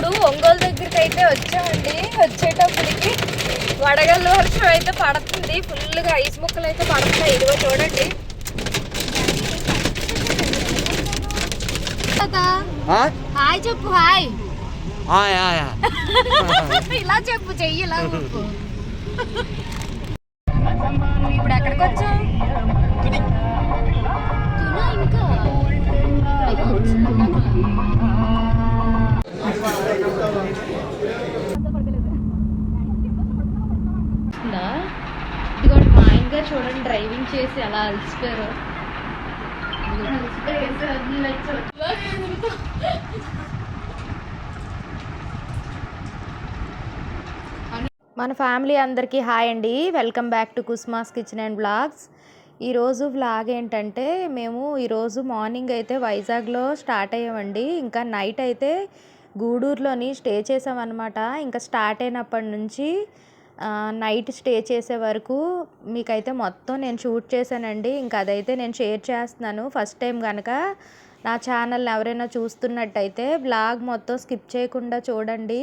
ఇప్పుడు ఒంగోలు దగ్గరికి అయితే వచ్చామండి. వచ్చేటప్పటికి వడగళ్ళ వర్షం అయితే పడుతుంది. ఫుల్గా ఐస్ ముక్కలు అయితే పడుతున్నాయి. ఇదిగో చూడండి? హాయ్ చెప్పు హాయ్. ఇలా చెప్పు చెయ్యి ఇలా. ఇప్పుడు ఎక్కడికి వచ్చాం ఇంకా అయ్యో, వచ్చిందన్నాక. ఉందా? ఇదిగోండి గారు చూడండి డ్రైవింగ్ చేసి అలా అలసిపోయారు. మన ఫ్యామిలీ అందరికీ హాయ్ అండి. Welcome back to Kusma's kitchen and blogs. ఈరోజు వ్లాగ్ ఏంటంటే మేము ఈరోజు మార్నింగ్ అయితే వైజాగ్లో స్టార్ట్ అయ్యామండి. ఇంకా నైట్ అయితే గూడూరులోని స్టే చేసామన్నమాట. ఇంకా స్టార్ట్ అయినప్పటి నుంచి నైట్ స్టే చేసే వరకు మీకైతే మొత్తం నేను షూట్ చేశానండి. ఇంకా అదైతే నేను షేర్ చేస్తున్నాను. ఫస్ట్ టైం కనుక నా ఛానల్ ఎవరైనా చూస్తున్నట్టయితే బ్లాగ్ మొత్తం స్కిప్ చేయకుండా చూడండి.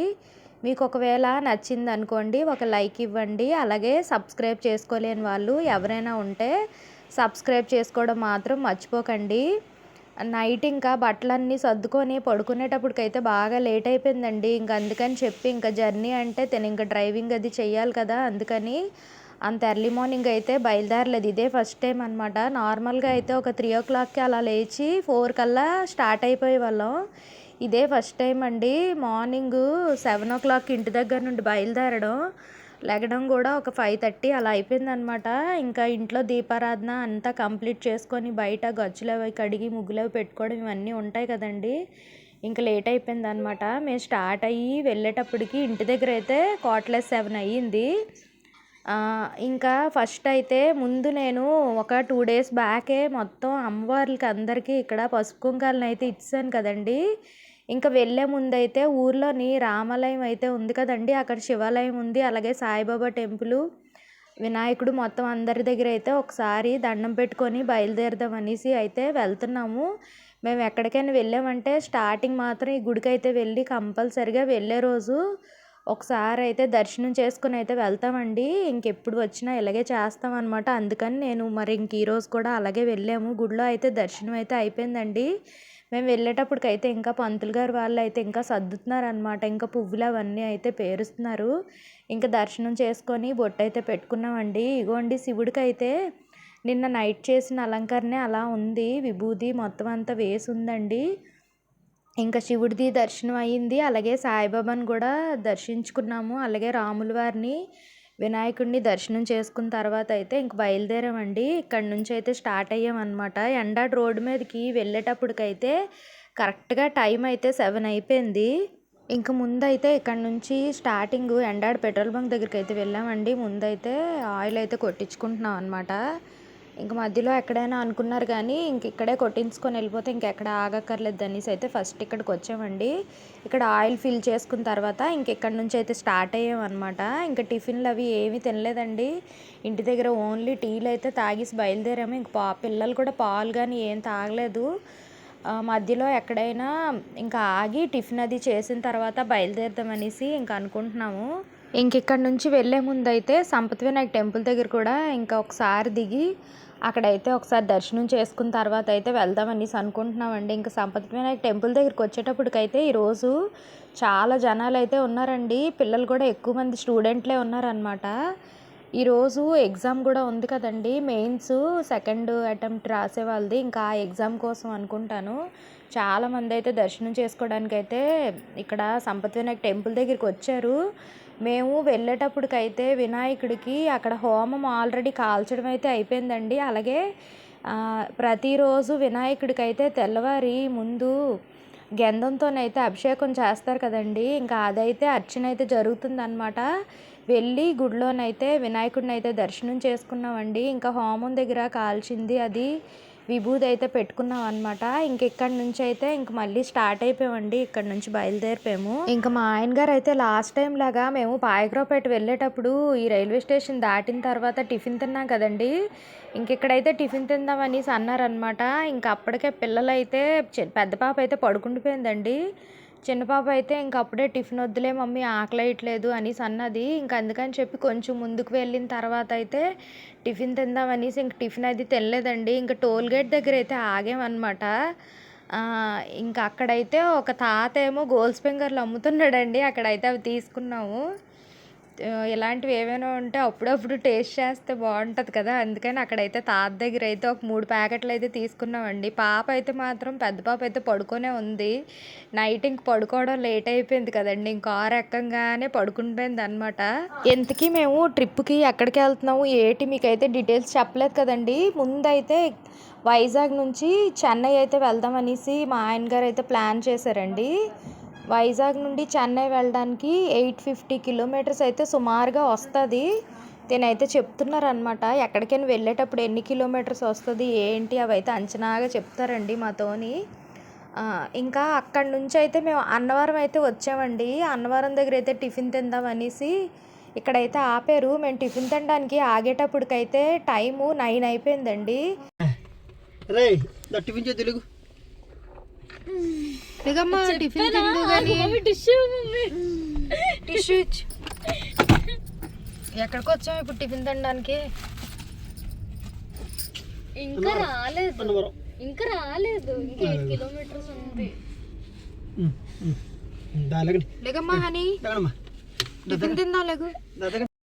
మీకు ఒకవేళ నచ్చింది అనుకోండి ఒక లైక్ ఇవ్వండి. అలాగే సబ్స్క్రైబ్ చేసుకోలేని వాళ్ళు ఎవరైనా ఉంటే సబ్స్క్రైబ్ చేసుకోవడం మాత్రం మర్చిపోకండి. నైట్ ఇంకా బట్టలన్నీ సర్దుకొని పడుకునేటప్పటికైతే బాగా లేట్ అయిపోయిందండి. ఇంకా అందుకని చెప్పి ఇంకా జర్నీ అంటే తను ఇంకా డ్రైవింగ్ అది చెయ్యాలి కదా అందుకని అంత ఎర్లీ మార్నింగ్ అయితే బయలుదేరలేదు. ఇదే ఫస్ట్ టైం అనమాట నార్మల్గా అయితే ఒక త్రీ ఓ క్లాక్కి అలా లేచి ఫోర్ కల్లా స్టార్ట్ అయిపోయే వాళ్ళం. ఇదే ఫస్ట్ టైం అండి. మార్నింగ్ సెవెన్ ఓ క్లాక్ ఇంటి దగ్గర నుండి బయలుదేరడం. లెగడం కూడా ఒక ఫైవ్ థర్టీ అలా అయిపోయిందనమాట ఇంకా ఇంట్లో దీపారాధన అంతా కంప్లీట్ చేసుకొని బయట గచ్చులు అవి కడిగి ముగ్గులు అవి పెట్టుకోవడం ఇవన్నీ ఉంటాయి కదండి. ఇంకా లేట్ అయిపోయింది అనమాట మేము స్టార్ట్ అయ్యి వెళ్ళేటప్పటికి ఇంటి దగ్గర అయితే కోట్లెస్ సెవెన్ అయ్యింది. ఇంకా ఫస్ట్ అయితే ముందు నేను ఒక టూ డేస్ బ్యాకే మొత్తం అమ్మవార్లకి అందరికీ ఇక్కడ పసుపు కుంకాలను అయితే ఇచ్చాను కదండి. ఇంకా వెళ్ళే ముందైతే ఊర్లోని రామాలయం అయితే ఉంది కదండి. అక్కడ శివాలయం ఉంది అలాగే సాయిబాబా టెంపుల్. వినాయకుడు మొత్తం అందరి దగ్గర అయితే ఒకసారి దండం పెట్టుకొని బయలుదేరదాం అనేసి అయితే వెళ్తున్నాము. మేము ఎక్కడికైనా వెళ్ళామంటే స్టార్టింగ్ మాత్రం ఈ గుడికి అయితే వెళ్ళి కంపల్సరిగా వెళ్ళే రోజు ఒకసారి అయితే దర్శనం చేసుకుని అయితే వెళ్తామండి. ఇంకెప్పుడు వచ్చినా ఇలాగే చేస్తాం అనమాట అందుకని నేను మరి ఇంక ఈరోజు కూడా అలాగే వెళ్ళాము. గుడిలో అయితే దర్శనం అయితే అయిపోయిందండి. మేము వెళ్ళేటప్పటికైతే ఇంకా పంతులు గారు వాళ్ళు అయితే ఇంకా సర్దుతున్నారు అనమాట ఇంకా పువ్వులు అవన్నీ అయితే పేరుస్తున్నారు. ఇంకా దర్శనం చేసుకొని బొట్టు అయితే పెట్టుకున్నామండి. ఇగోండి శివుడికి అయితే నిన్న నైట్ చేసిన అలంకరణే అలా ఉంది. విభూది మొత్తం అంతా వేసి ఉందండి ఇంకా శివుడిది దర్శనం అయ్యింది అలాగే సాయిబాబాని కూడా దర్శించుకున్నాము. అలాగే రాముల వారిని వినాయకుడిని దర్శనం చేసుకున్న తర్వాత అయితే ఇంక బయలుదేరామండి. ఇక్కడ నుంచి అయితే స్టార్ట్ అయ్యామన్నమాట. ఎండాడ్ రోడ్డు మీదకి వెళ్ళేటప్పటికైతే కరెక్ట్గా టైం అయితే సెవెన్ అయిపోయింది. ఇంక ముందైతే ఇక్కడ నుంచి స్టార్టింగ్ ఎండాడ్ పెట్రోల్ బంక్ దగ్గరికి అయితే వెళ్ళామండి. ముందైతే ఆయిల్ అయితే కొట్టించుకుంటున్నాం అనమాట ఇంక మధ్యలో ఎక్కడైనా అనుకున్నారు కానీ ఇంక ఇక్కడే కొట్టించుకొని వెళ్ళిపోతే ఇంకెక్కడ ఆగక్కర్లేదు అనేసి అయితే ఫస్ట్ ఇక్కడికి వచ్చామండి. ఇక్కడ ఆయిల్ ఫిల్ చేసుకున్న తర్వాత ఇంక ఇక్కడ నుంచి అయితే స్టార్ట్ అయ్యామన్నమాట. ఇంకా టిఫిన్లు అవి ఏమీ తినలేదండి. ఇంటి దగ్గర ఓన్లీ టీలు అయితే తాగేసి బయలుదేరాము. ఇంక పా పిల్లలు కూడా పాలు కానీ ఏం తాగలేదు. మధ్యలో ఎక్కడైనా ఇంకా ఆగి టిఫిన్ అది చేసిన తర్వాత బయలుదేరుదాం అనేసి అనుకుంటున్నాము. ఇంక ఇక్కడ నుంచి వెళ్ళే ముందు అయితే సంపత్ వినాయక్ టెంపుల్ దగ్గర కూడా ఇంకా ఒకసారి దిగి అక్కడైతే ఒకసారి దర్శనం చేసుకున్న తర్వాత అయితే వెళ్దాం అనేసి అనుకుంటున్నామండి. ఇంకా సంపత్ వినాయక్ టెంపుల్ దగ్గరికి వచ్చేటప్పటికైతే ఈరోజు చాలా జనాలు అయితే ఉన్నారండి. పిల్లలు కూడా ఎక్కువ మంది స్టూడెంట్లే ఉన్నారనమాట ఈరోజు ఎగ్జామ్ కూడా ఉంది కదండి. మెయిన్స్ సెకండ్ అటెంప్ట్ రాసే వాళ్ళది. ఇంకా ఆ ఎగ్జామ్ కోసం అనుకుంటాను. చాలా మంది అయితే దర్శనం చేసుకోవడానికి అయితే ఇక్కడ సంపత్ వినాయక టెంపుల్ దగ్గరికి వచ్చారు. మేము వెళ్ళేటప్పటికైతే వినాయకుడికి అక్కడ హోమం ఆల్రెడీ కాల్చడం అయితే అయిపోయిందండి. అలాగే ప్రతిరోజు వినాయకుడికి అయితే తెల్లవారి ముందు గంధంతోనైతే అభిషేకం చేస్తారు కదండి. ఇంకా అదైతే అర్చన అయితే జరుగుతుందన్నమాట. వెళ్ళి గుడిలోనైతే వినాయకుడిని అయితే దర్శనం చేసుకున్నామండి. ఇంకా హోమం దగ్గర కాల్చింది అది. విభూది అయితే పెట్టుకున్నాం అనమాట ఇంకెక్కడి నుంచి అయితే ఇంక మళ్ళీ స్టార్ట్ అయిపోయామండి. ఇక్కడ నుంచి బయలుదేరిపోయాము. ఇంకా మా ఆయన గారు అయితే లాస్ట్ టైం లాగా మేము పాయగ్రాపేట వెళ్ళేటప్పుడు ఈ రైల్వే స్టేషన్ దాటిన తర్వాత టిఫిన్ తిన్నాం కదండి. ఇంక ఇక్కడైతే టిఫిన్ తిందామనేసి అన్నారనమాట ఇంకా అప్పటికే పిల్లలైతే పెద్ద పాప అయితే పడుకుండిపోయిందండి. చిన్న పాప అయితే ఇంక అప్పుడే టిఫిన్ వద్దులే మమ్మీ ఆకలేయట్లేదు అనేసి అన్నది. ఇంక అందుకని చెప్పి కొంచెం ముందుకు వెళ్ళిన తర్వాత అయితే టిఫిన్ తిందాం అనేసి ఇంక టిఫిన్ అది తినలేదండి. ఇంకా టోల్ గేట్ దగ్గర అయితే ఆగామన్నమాట. ఆ, ఇంకా అక్కడైతే ఒక తాత ఏమో గోల్స్ ఫింగర్లు అమ్ముతున్నాడండి. అక్కడైతే అవి తీసుకున్నాము. ఇలాంటివి ఏమైనా ఉంటే అప్పుడప్పుడు టేస్ట్ చేస్తే బాగుంటుంది కదా. అందుకని అక్కడైతే తాత దగ్గర అయితే ఒక మూడు ప్యాకెట్లు అయితే తీసుకున్నామండి. పాప అయితే మాత్రం పెద్ద పాప అయితే పడుకొనే ఉంది. నైట్ ఇంక పడుకోవడం లేట్ అయిపోయింది కదండి. ఇంక కారు ఎక్కంగానే పడుకుండిపోయింది అనమాట ఎంతకీ మేము ట్రిప్కి ఎక్కడికి వెళ్తున్నాము ఏటి మీకైతే డీటెయిల్స్ చెప్పలేదు కదండి. ముందైతే వైజాగ్ నుంచి చెన్నై అయితే వెళ్దాం అనేసి మా ఆయన గారు అయితే ప్లాన్ చేశారండి. వైజాగ్ నుండి చెన్నై వెళ్ళడానికి ఎయిట్ ఫిఫ్టీ కిలోమీటర్స్ అయితే సుమారుగా వస్తుంది. నేనైతే చెప్తున్నారు అనమాట ఎక్కడికైనా వెళ్ళేటప్పుడు ఎన్ని కిలోమీటర్స్ వస్తుంది ఏంటి అవి అయితే అంచనాగా చెప్తారండి మాతోని. ఇంకా అక్కడి నుంచి అయితే మేము అన్నవరం అయితే వచ్చామండి. అన్నవరం దగ్గర అయితే టిఫిన్ తిందాం అనేసి ఇక్కడైతే ఆపారు. మేము టిఫిన్ తినడానికి ఆగేటప్పటికైతే టైము నైన్ అయిపోయిందండి. రే టిఫిన్ తెలుగు దిగమ్మా టిఫిన్ తిందు టిష్యూ ఇచ్చు. ఎక్కడికి వచ్చాము ఇప్పుడు టిఫిన్ తినడానికి? ఇంకా రాలేదు. అన్నవరం ఇంకా రాలేదు. ఇంకా ఎయిట్ కిలోమీటర్స్ ఉంది. లేకమ్మా హనీ. టిఫిన్ తిందాం లేకు.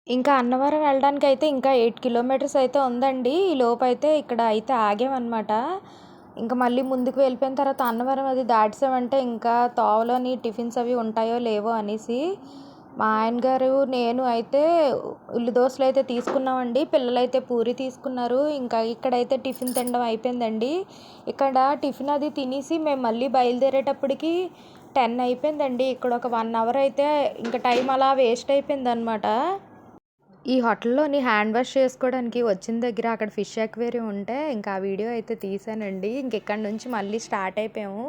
ఇంకా అన్నవరం వెళ్ళడానికి అయితే ఇంకా ఎయిట్ కిలోమీటర్స్ అయితే ఉందండి. ఈ లోపు అయితే ఇక్కడ అయితే ఆగామన్నమాట. ఇంకా మళ్ళీ ముందుకు వెళ్ళిపోయిన తర్వాత అన్నవరం అది దాటిసామంటే ఇంకా తోవలోని టిఫిన్స్ అవి ఉంటాయో లేవో అనేసి మా ఆయన గారు నేను అయితే ఉల్లి దోశలు అయితే తీసుకున్నామండి. పిల్లలైతే పూరి తీసుకున్నారు. ఇంకా ఇక్కడైతే టిఫిన్ తినడం అయిపోయిందండి. ఇక్కడ టిఫిన్ అది తినేసి మేము మళ్ళీ బయలుదేరేటప్పటికి టెన్ అయిపోయిందండి. ఇక్కడ ఒక వన్ అవర్ అయితే ఇంకా టైం అలా వేస్ట్ అయిపోయింది అనమాట ఈ హోటల్లోని హ్యాండ్ వాష్ చేసుకోవడానికి వచ్చిన దగ్గర అక్కడ ఫిష్ అక్వేరియం ఉంటే ఇంకా ఆ వీడియో అయితే తీసానండి. ఇంక ఇక్కడ నుంచి మళ్ళీ స్టార్ట్ అయిపోయాము.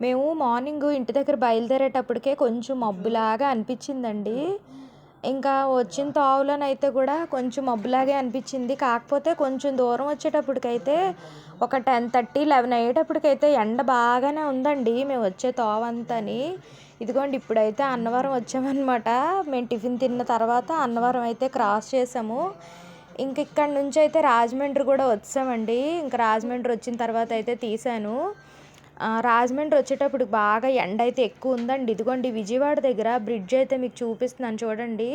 మేము మార్నింగ్ ఇంటి దగ్గర బయలుదేరేటప్పటికే కొంచెం మబ్బులాగా అనిపించిందండి. ఇంకా వచ్చిన తావులోనైతే కూడా కొంచెం మబ్బులాగే అనిపించింది. కాకపోతే కొంచెం దూరం వచ్చేటప్పటికైతే ఒక టెన్ థర్టీ లెవెన్ అయ్యేటప్పటికైతే ఎండ బాగానే ఉందండి. మేము వచ్చే తోవంతని. ఇదిగోండి ఇప్పుడైతే అన్నవరం వచ్చామన్నమాట. మేము టిఫిన్ తిన్న తర్వాత అన్నవరం అయితే క్రాస్ చేసాము. ఇంక ఇక్కడ నుంచి అయితే రాజమండ్రి కూడా వచ్చామండి. ఇంకా రాజమండ్రి వచ్చిన తర్వాత అయితే తీసాను రాజమండ్రి వచ్చేటప్పుడు బాగా ఎండ అయితే ఎక్కువ ఉందండి. ఇదిగోండి విజయవాడ దగ్గర బ్రిడ్జ్ అయితే మీకు చూపిస్తున్నాను చూడండి.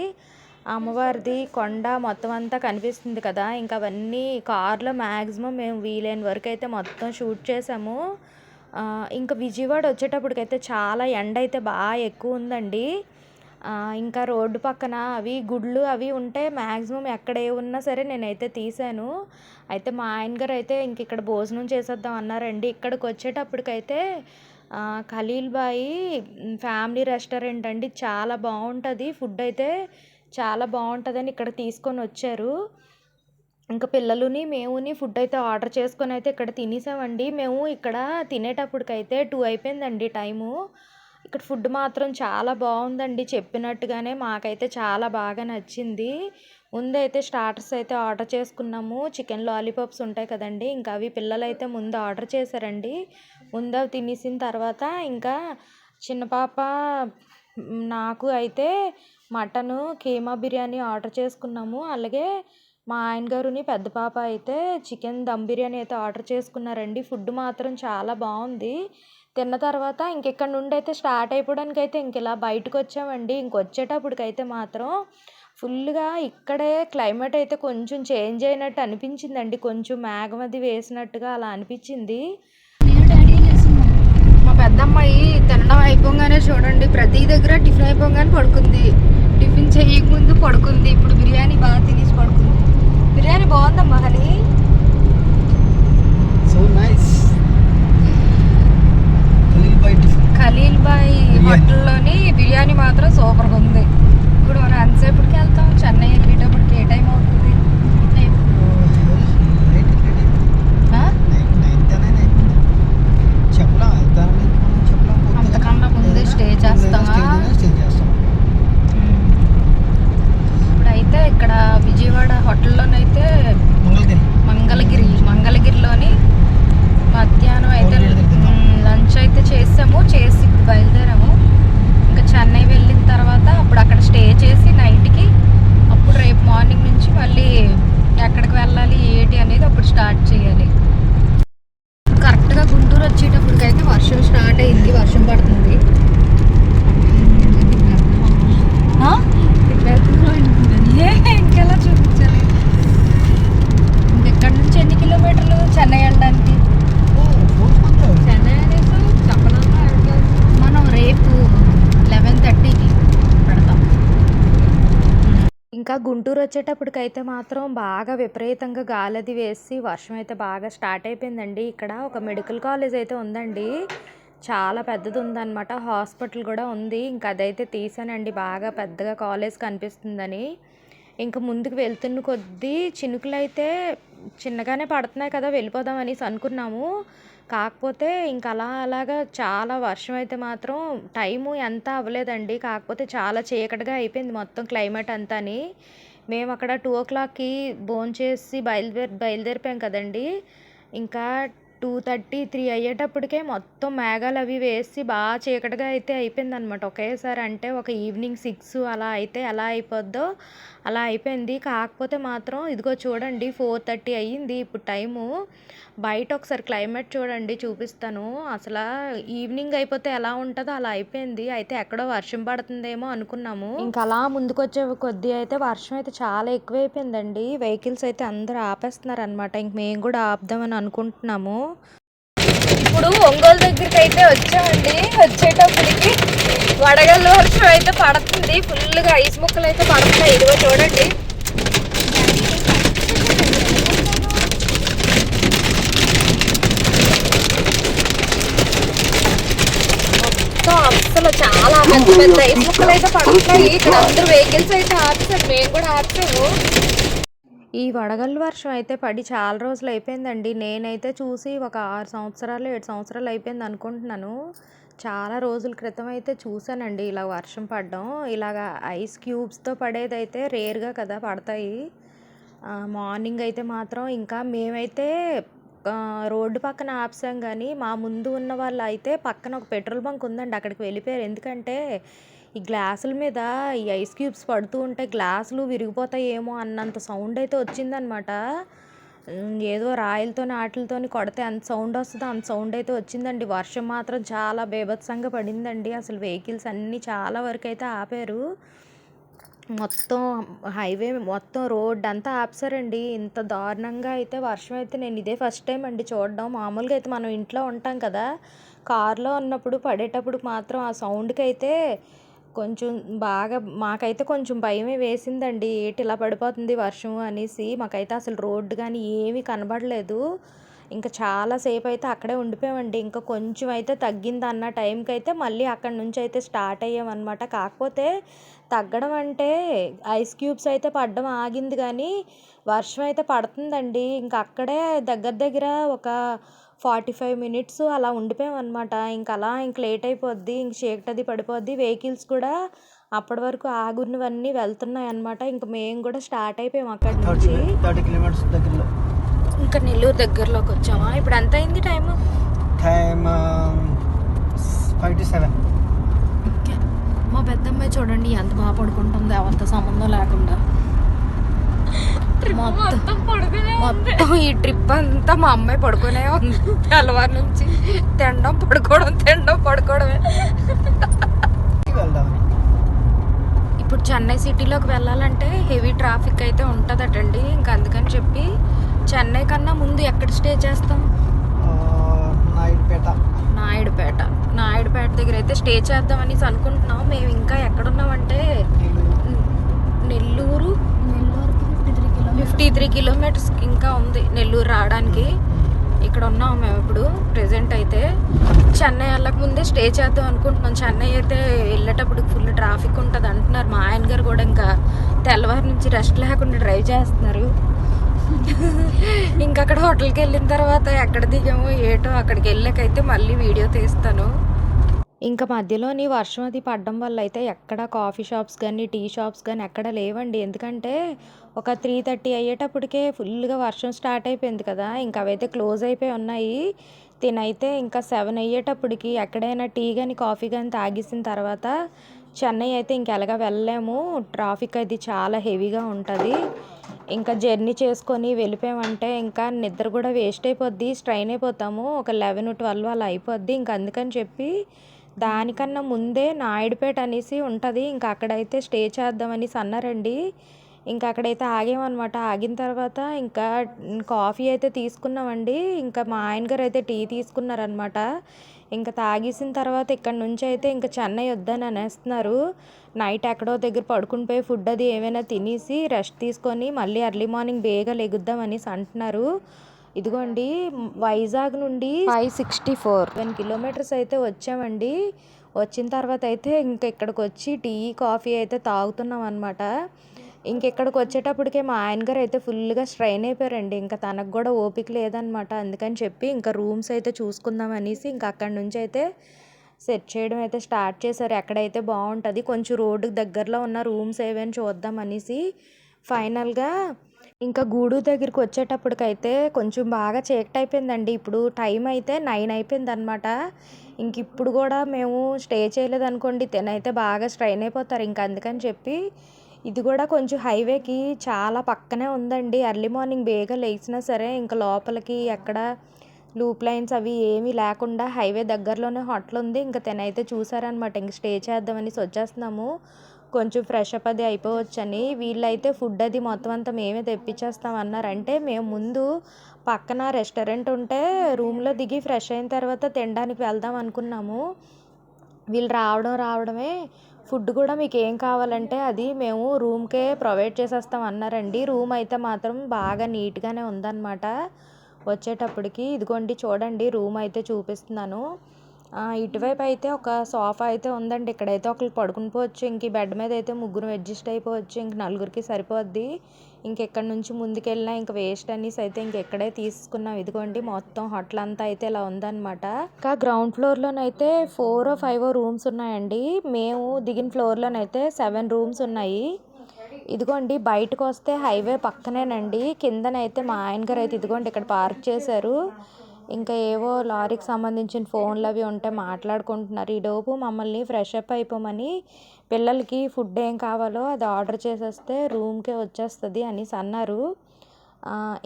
అమ్మవారిది కొండ మొత్తం అంతా కనిపిస్తుంది కదా. ఇంకా అవన్నీ కార్లో మ్యాక్సిమం మేము వీలైన వరకు అయితే మొత్తం షూట్ చేసాము. ఇంకా విజయవాడ వచ్చేటప్పటికైతే చాలా ఎండ అయితే బాగా ఎక్కువ ఉందండి. ఇంకా రోడ్డు పక్కన అవి గుళ్ళు అవి ఉంటే మ్యాక్సిమం ఎక్కడ ఏ ఉన్నా సరే నేనైతే తీసాను. అయితే మా ఆయన గారు అయితే ఇంక ఇక్కడ భోజనం చేసేద్దాం అన్నారండి. ఇక్కడికి వచ్చేటప్పటికైతే ఖలీల్ బాయి ఫ్యామిలీ రెస్టారెంట్ అండి. చాలా బాగుంటుంది. ఫుడ్ అయితే చాలా బాగుంటుందని ఇక్కడ తీసుకొని వచ్చారు. ఇంకా పిల్లలుని మేముని ఫుడ్ అయితే ఆర్డర్ చేసుకొని అయితే ఇక్కడ తినేసామండి. మేము ఇక్కడ తినేటప్పటికైతే టూ అయిపోయిందండి టైము. ఇక్కడ ఫుడ్ మాత్రం చాలా బాగుందండి. చెప్పినట్టుగానే మాకైతే చాలా బాగా నచ్చింది. ముందైతే స్టార్టర్స్ అయితే ఆర్డర్ చేసుకున్నాము. చికెన్ లాలీపాప్స్ ఉంటాయి కదండి. ఇంకా అవి పిల్లలు అయితే ముందు ఆర్డర్ చేశారండి. ముందు అవి తినేసిన తర్వాత ఇంకా చిన్న పాప నాకు అయితే మటను కీమా బిర్యానీ ఆర్డర్ చేసుకున్నాము. అలాగే మా ఆయన గారుని పెద్ద పాప అయితే చికెన్ దమ్ బిర్యానీ అయితే ఆర్డర్ చేసుకున్నారండి. ఫుడ్ మాత్రం చాలా బాగుంది. తిన్న తర్వాత ఇంకెక్కడ నుండి అయితే స్టార్ట్ అయిపోవడానికి అయితే ఇంక ఇలా బయటకు వచ్చామండి ఇంకొచ్చేటప్పటికైతే మాత్రం ఫుల్గా ఇక్కడే క్లైమేట్ అయితే కొంచెం చేంజ్ అయినట్టు అనిపించిందండి. కొంచెం మేఘం అది వేసినట్టుగా అలా అనిపించింది. మా పెద్దమ్మాయి తినడం అయిపోగానే చూడండి ప్రతి దగ్గర టిఫిన్ అయిపోగానే పడుకుంది. టిఫిన్ చేయకముందు పడుకుంది. ఇప్పుడు బిర్యానీ బాగా తినేసి పడుకుంది. బిర్యానీ బాగుందమ్మా honey. So nice Khaleel Bhai tiffin Khaleel Bhai హోటల్లోని biryani మాత్రం సూపర్గా ఉంది. ఇప్పుడు మనం ఎంతసేపటికి వెళ్తాం? చెన్నై వెళ్ళేటప్పటికి ఏ టైం అవుతుంది ఆ? చెప్పలా వెళ్తానని చెప్పలా అంతకన్నా ముందే స్టే చేస్తామా స్టే చేస్తాం ఇప్పుడైతే ఇక్కడ విజయవాడ హోటల్లోనైతే మంగళగిరి మంగళగిరి మంగళగిరిలోని మధ్యాహ్నం అయితే భోజనం తిందాం. లంచ్ అయితే చేసాము చేసి ఇప్పుడు బయలుదేరాము ఇంకా గుంటూరు వచ్చేటప్పటికైతే మాత్రం బాగా విపరీతంగా గాలది వేసి వర్షం అయితే బాగా స్టార్ట్ అయిపోయిందండి. ఇక్కడ ఒక మెడికల్ కాలేజ్ అయితే ఉందండి. చాలా పెద్దది ఉందన్నమాట హాస్పిటల్ కూడా ఉంది. ఇంకా అదైతే తీసానండి. బాగా పెద్దగా కాలేజ్ కనిపిస్తుందని. ఇంకా ముందుకు వెళ్తున్న కొద్దీ చినుకులు అయితే చిన్నగానే పడుతున్నాయి కదా వెళ్ళిపోదాం అనేసి అనుకున్నాము. కాకపోతే ఇంకా అలా అలాగా చాలా వర్షం అయితే మాత్రం టైము ఎంత అవ్వలేదండి. కాకపోతే చాలా చీకటిగా అయిపోయింది మొత్తం క్లైమేట్ అంతాని. మేము అక్కడ టూ ఓ క్లాక్కి భోంచేసి బయలుదేరి బయలుదేరిపోయాం కదండి. ఇంకా టూ థర్టీ త్రీ అయ్యేటప్పటికే మొత్తం మేఘాలు అవి వేసి బాగా చీకటిగా అయితే అయిపోయింది అనమాట ఒకేసారి అంటే ఒక ఈవినింగ్ సిక్స్ అలా అయితే ఎలా అయిపోద్దో అలా అయిపోయింది. కాకపోతే మాత్రం ఇదిగో చూడండి ఫోర్ థర్టీ అయ్యింది. ఇప్పుడు టైము. బయట ఒకసారి క్లైమేట్ చూడండి చూపిస్తాను. అసలు ఈవినింగ్ అయిపోతే ఎలా ఉంటుందో అలా అయిపోయింది. అయితే ఎక్కడో వర్షం పడుతుందేమో అనుకున్నాము. ఇంకా అలా ముందుకొచ్చే కొద్దీ అయితే వర్షం అయితే చాలా ఎక్కువైపోయిందండి. వెహికల్స్ అయితే అందరూ ఆపేస్తున్నారు అనమాట ఇంక మేము కూడా ఆపుదామని అనుకుంటున్నాము. ఇప్పుడు ఒంగోలు దగ్గరికి అయితే వచ్చామండి. వచ్చేటప్పటికి వడగల్లు వర్షం అయితే పడుతుంది. ఫుల్గా ఐస్ ముక్కలు అయితే పడుతున్నాయి. ఇదిగో చూడండి. మొత్తం అసలు చాలా పెద్ద పెద్ద ఐస్ ముక్కలు అయితే పడుతున్నాయి. ఇక్కడ అందరూ వెహికల్స్ అయితే ఆపేసారు మేము కూడా ఆపేసాము ఈ వడగళ్ళు వర్షం అయితే పడి చాలా రోజులు అయిపోయిందండి. నేనైతే చూసి ఒక ఆరు సంవత్సరాలు ఏడు సంవత్సరాలు అయిపోయింది అనుకుంటున్నాను. చాలా రోజుల క్రితం అయితే చూశానండి ఇలా వర్షం పడడం. ఇలాగ ఐస్ క్యూబ్స్తో పడేదైతే రేర్గా కదా పడతాయి. మార్నింగ్ అయితే మాత్రం ఇంకా మేమైతే రోడ్డు పక్కన ఆప్సాం కానీ మా ముందు ఉన్న వాళ్ళు అయితే పక్కన ఒక పెట్రోల్ బంక్ ఉందండి. అక్కడికి వెళ్ళిపోయారు. ఎందుకంటే ఈ గ్లాసుల మీద ఈ ఐస్ క్యూబ్స్ పడుతూ ఉంటే గ్లాసులు విరిగిపోతాయేమో అన్నంత సౌండ్ అయితే వచ్చిందనమాట ఏదో రాయలతో ఆటలతోని కొడితే అంత సౌండ్ వస్తుందో అంత సౌండ్ అయితే వచ్చిందండి. వర్షం మాత్రం చాలా బేభత్సంగా పడిందండి. అసలు వెహికల్స్ అన్నీ చాలా వరకు అయితే ఆపారు. మొత్తం హైవే మొత్తం రోడ్ అంతా ఆపసారండి ఇంత దారుణంగా అయితే వర్షం అయితే నేను ఇదే ఫస్ట్ టైం అండి చూడడం. మామూలుగా అయితే మనం ఇంట్లో ఉంటాం కదా కార్లో ఉన్నప్పుడు పడేటప్పుడు మాత్రం ఆ సౌండ్కి అయితే కొంచెం బాగా మాకైతే కొంచెం భయమే వేసిందండి. ఏటి ఇలా పడిపోతుంది వర్షం అనేసి మాకైతే అసలు రోడ్డు కానీ ఏమీ కనబడలేదు. ఇంకా చాలాసేపు అయితే అక్కడే ఉండిపోయామండి. ఇంకా కొంచెం అయితే తగ్గింది అన్న టైంకి అయితే మళ్ళీ అక్కడి నుంచి అయితే స్టార్ట్ అయ్యామన్నమాట. కాకపోతే తగ్గడం అంటే ఐస్ క్యూబ్స్ అయితే పడడం ఆగింది కానీ వర్షం అయితే పడుతుందండి. ఇంకా అక్కడే దగ్గర దగ్గర ఒక ఫార్టీ ఫైవ్ మినిట్స్ అలా ఉండిపోయాం అనమాట ఇంకా అలా ఇంక లేట్ అయిపోద్ది ఇంక చీకటది పడిపోద్ది. వెహికల్స్ కూడా అప్పటి వరకు ఆగున్నవన్నీ వెళ్తున్నాయి అనమాట ఇంకా మేము కూడా స్టార్ట్ అయిపోయాం అక్కడి నుంచి. థర్టీ కిలోమీటర్స్ దగ్గరలో. ఇంకా నెల్లూరు దగ్గరలోకి వచ్చామా? ఇప్పుడు ఎంత అయింది time? Time five to seven. మా పెద్దమ్మాయి చూడండి ఎంత బాగా పడుకుంటుంది అవంత సంబంధం లేకుండా. మొత్తం ఈ ట్రిప్ అంతా మా అమ్మాయి పడుకునే ఉంది. తెల్లవారు నుంచి తినడం పడుకోవడం తినడం పడుకోవడమే. ఇప్పుడు చెన్నై సిటీలోకి వెళ్ళాలంటే హెవీ ట్రాఫిక్ అయితే ఉంటుందటండి. ఇంకా అందుకని చెప్పి చెన్నై కన్నా ముందు ఎక్కడ స్టే చేస్తాం? నాయుడుపేట. నాయుడుపేట. నాయుడుపేట దగ్గర అయితే స్టే చేద్దాం అనేసి అనుకుంటున్నాం. మేము ఇంకా ఎక్కడున్నామంటే నెల్లూరు ఫిఫ్టీ త్రీ కిలోమీటర్స్ ఇంకా ఉంది నెల్లూరు రావడానికి. ఇక్కడ ఉన్నాం మేము ఇప్పుడు ప్రెసెంట్ అయితే. చెన్నై వెళ్ళక ముందే స్టే చేద్దాం అనుకుంటున్నాం. చెన్నై అయితే వెళ్ళేటప్పుడు ఫుల్ ట్రాఫిక్ ఉంటుంది అంటున్నారు. మా ఆయన గారు కూడా ఇంకా తెల్లవారి నుంచి రెస్ట్ లేకుండా డ్రైవ్ చేస్తున్నారు. ఇంకా అక్కడ హోటల్కి వెళ్ళిన తర్వాత ఎక్కడ దిగామో ఏటో అక్కడికి వెళ్ళాకైతే మళ్ళీ వీడియో తీస్తాను. ఇంకా మధ్యలోని వర్షం అది పడడం వల్ల అయితే ఎక్కడ కాఫీ షాప్స్ కానీ టీ షాప్స్ కానీ ఎక్కడ లేవండి. ఎందుకంటే ఒక త్రీ థర్టీ అయ్యేటప్పటికే ఫుల్గా వర్షం స్టార్ట్ అయిపోయింది కదా. ఇంకా అవైతే క్లోజ్ అయిపోయి ఉన్నాయి. తినైతే ఇంకా సెవెన్ అయ్యేటప్పటికి ఎక్కడైనా టీ కానీ కాఫీ కానీ తాగేసిన తర్వాత చెన్నై అయితే ఇంకెలాగా వెళ్ళలేము. ట్రాఫిక్ అది చాలా హెవీగా ఉంటుంది. ఇంకా జర్నీ చేసుకొని వెళ్ళిపోయామంటే ఇంకా నిద్ర కూడా వేస్ట్ అయిపోద్ది స్ట్రైన్ అయిపోతాము. ఒక లెవెన్ ట్వెల్వ్ అలా అయిపోద్ది. ఇంకా అందుకని చెప్పి దానికన్నా ముందే నాయుడుపేట అనేసి ఉంటుంది. ఇంకా అక్కడైతే స్టే చేద్దాం అనేసి అన్నారండి. ఇంకా అక్కడైతే ఆగామన్నమాట. ఆగిన తర్వాత ఇంకా కాఫీ అయితే తీసుకున్నామండి. ఇంకా మా ఆయన గారు అయితే టీ తీసుకున్నారనమాట ఇంకా తాగేసిన తర్వాత ఇక్కడ నుంచి అయితే ఇంకా చెన్నై వద్దని అనేస్తున్నారు. నైట్ ఎక్కడో దగ్గర పడుకుని పోయి ఫుడ్ అది ఏమైనా తినేసి రెస్ట్ తీసుకొని మళ్ళీ ఎర్లీ మార్నింగ్ బేగా లెగుద్దాం అనేసి అంటున్నారు. ఇదిగోండి వైజాగ్ నుండి five sixty four. One kilometres అయితే వచ్చామండి. వచ్చిన తర్వాత అయితే ఇంకా ఇక్కడికి వచ్చి టీ కాఫీ అయితే తాగుతున్నాం అనమాట ఇంక ఇక్కడికి వచ్చేటప్పటికే మా ఆయన గారు అయితే ఫుల్గా స్ట్రైన్ అయిపోయారండి. ఇంకా తనకు కూడా ఓపిక లేదనమాట అందుకని చెప్పి ఇంకా రూమ్స్ అయితే చూసుకుందాం అనేసి ఇంకా అక్కడి నుంచి అయితే సెట్ చేయడం అయితే స్టార్ట్ చేశారు. ఎక్కడైతే బాగుంటుంది కొంచెం రోడ్డుకి దగ్గరలో ఉన్న రూమ్స్ ఏవైనా చూద్దాం అనేసి ఫైనల్గా ఇంకా గూడూరు దగ్గరికి వచ్చేటప్పటికైతే కొంచెం బాగా చీకటి అయిపోయిందండి. ఇప్పుడు టైం అయితే నైన్ అయిపోయింది అనమాట ఇంక ఇప్పుడు కూడా మేము స్టే చేయలేదు అనుకోండి తినైతే బాగా స్ట్రైన్ అయిపోతారు. ఇంకా అందుకని చెప్పి ఇది కూడా కొంచెం హైవేకి చాలా పక్కనే ఉందండి. ఎర్లీ మార్నింగ్ బేగా లేచినా సరే ఇంకా లోపలికి ఎక్కడ లూప్ లైన్స్ అవి ఏమీ లేకుండా హైవే దగ్గరలోనే హోటల్ ఉంది. ఇంకా తినైతే చూసారనమాట ఇంక స్టే చేద్దామని వచ్చేస్తున్నాము. కొంచెం ఫ్రెష్ అప్ అది అయిపోవచ్చని. వీళ్ళైతే ఫుడ్ అది మొత్తం అంతా మేమే తెప్పించేస్తాం అన్నారంటే మేము ముందు పక్కన రెస్టారెంట్ ఉంటే రూమ్లో దిగి ఫ్రెష్ అయిన తర్వాత తినడానికి వెళ్దాం అనుకున్నాము. వీళ్ళు రావడం రావడమే. ఫుడ్ కూడా మీకు ఏం కావాలంటే అది మేము రూమ్కే ప్రొవైడ్ చేసేస్తాం అన్నారండి రూమ్ అయితే మాత్రం బాగా నీట్గానే ఉందన్నమాట. వచ్చేటప్పటికి ఇదిగోండి చూడండి రూమ్ అయితే చూపిస్తున్నాను. ఇటువైపు అయితే ఒక సోఫా అయితే ఉందండి. ఇక్కడైతే ఒకరు పడుకుని పోవచ్చు. ఇంక ఈ బెడ్ మీద అయితే ముగ్గురు అడ్జస్ట్ అయిపోవచ్చు. ఇంక నలుగురికి సరిపోద్ది. ఇంక ఇక్కడ నుంచి ముందుకెళ్ళినా ఇంక వేస్ట్ అనేసి అయితే ఇంక ఇక్కడే తీసుకున్నాం. ఇదిగోండి మొత్తం హోటల్ అంతా అయితే ఇలా ఉందన్నమాట. ఇంకా గ్రౌండ్ ఫ్లోర్లోనైతే ఫోర్ ఫైవ్ రూమ్స్ ఉన్నాయండి. మేము దిగిన ఫ్లోర్లోనైతే సెవెన్ రూమ్స్ ఉన్నాయి. ఇదిగోండి బయటకు వస్తే హైవే పక్కనేనండి. కిందనైతే మా ఆయన గారు అయితే ఇదిగోండి ఇక్కడ పార్క్ చేశారు. ఇంకా ఏవో లారీకి సంబంధించిన ఫోన్లు అవి ఉంటే మాట్లాడుకుంటున్నారు. ఈలోపు మమ్మల్ని ఫ్రెష్ అప్ అయిపోమని పిల్లలకి ఫుడ్ ఏం కావాలో అది ఆర్డర్ చేసేస్తే రూమ్కే వచ్చేస్తుంది అనేసి అన్నారు.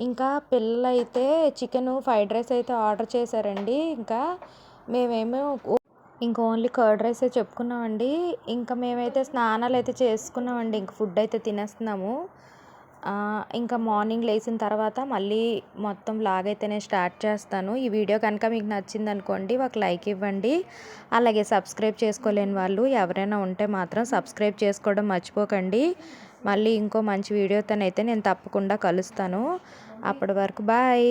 ఇంకా పిల్లలు అయితే చికెన్ ఫ్రైడ్ రైస్ అయితే ఆర్డర్ చేశారండి. ఇంకా మేమేమో ఇంకా ఓన్లీ కర్డ్ రైసే చెప్పుకున్నామండి. ఇంకా మేమైతే స్నానాలు అయితే చేసుకున్నామండి. ఇంక ఫుడ్ అయితే తినేస్తున్నాము. ఇంకా మార్నింగ్ లేచిన తర్వాత మళ్ళీ మొత్తం లాగ్ అయితే నేను స్టార్ట్ చేస్తాను. ఈ వీడియో కనుక మీకు నచ్చింది అనుకోండి ఒక లైక్ ఇవ్వండి. అలాగే సబ్స్క్రైబ్ చేసుకోలేని వాళ్ళు ఎవరైనా ఉంటే మాత్రం సబ్స్క్రైబ్ చేసుకోవడం మర్చిపోకండి. మళ్ళీ ఇంకో మంచి వీడియోతోనైతే నేను తప్పకుండా కలుస్తాను. అప్పటి వరకు బాయ్.